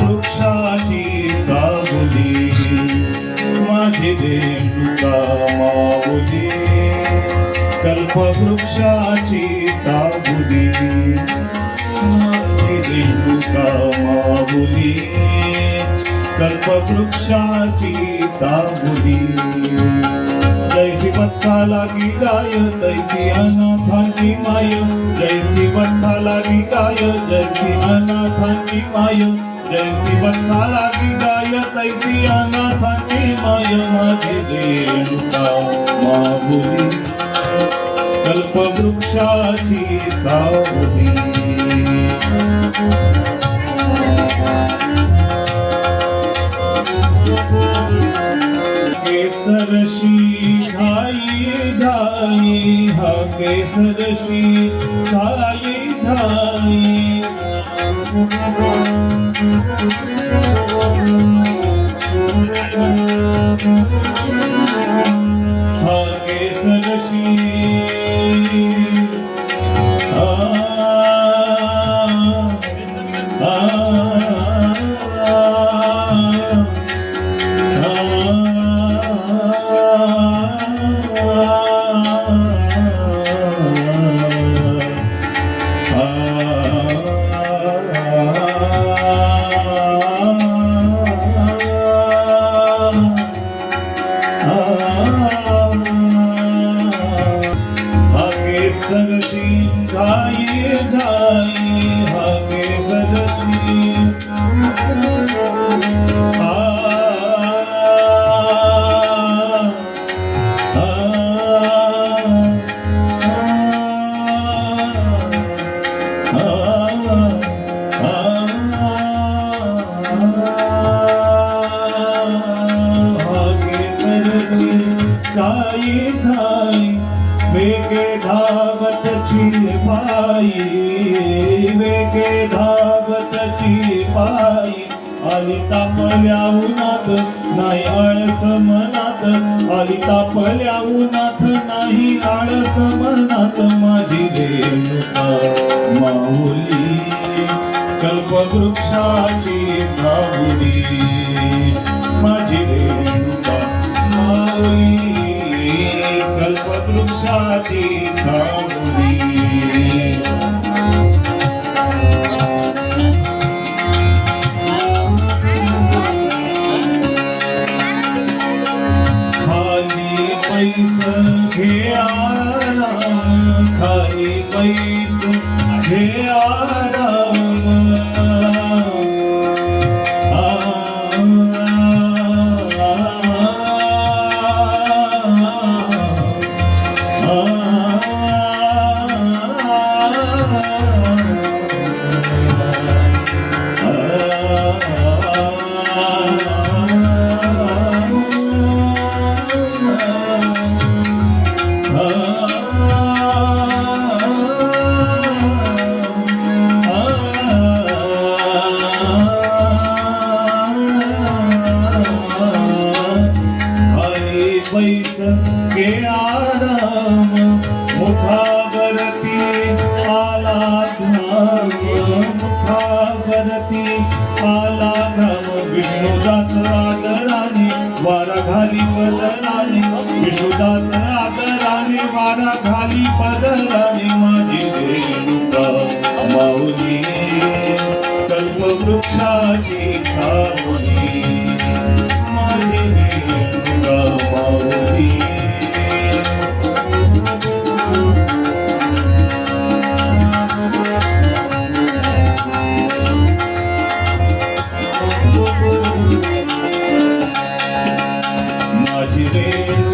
वृक्षाची कल्पवृक्षाची सावली माझी रेणुका माऊली कल्पवृक्षाची सावली माझी रेणुका माऊली कल्पवृक्षाची सावली जैसी वत्साला गी गाय तैसी अनाथांची माय. जैसी पत्साला गी गाय जैसी अनाथांची माय. जैसी वत्साला गी गाय तैसी अनाथांची माय माझी रेणुका माहुली। कल्पवृक्षाची सावली। केसरशी धाई धाई हा केसरशी धाई। धाई हा सरशी घाई घाई हागे सरशी वेगे धावतची पायी वेगे धावतची पायी. आली तापल्या उन्हात नाही आळस मनात. आली तापल्या उन्हात नाही आळस मनात. माझी रेणुका माऊली कल्पवृक्षाची सावली. माझी रेणुका माऊली. वृक्षाची सावली. खाली पैस घे आराम खाली पैस घे Amen. विष्णुदास आदराने वारा खाली पदराने माझी रेणुका माऊली कल्पवृक्षाची सावली. माझी रेणुका माऊली माझी रेणुका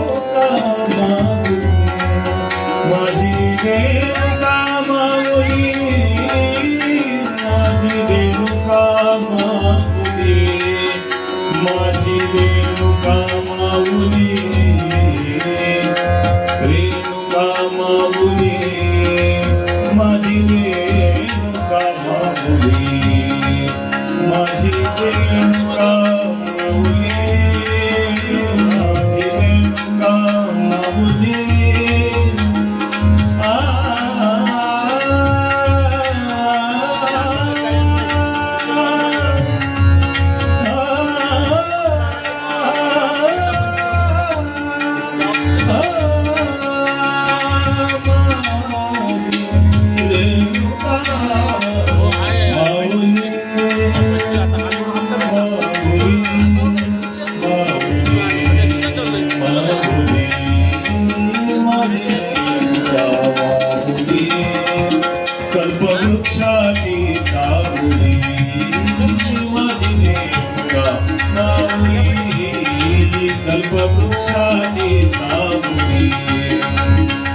रेणुका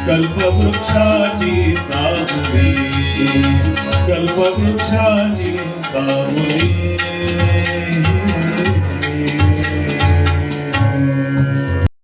कल्पवृक्षाची सावली कल्पवृक्षाची सावली.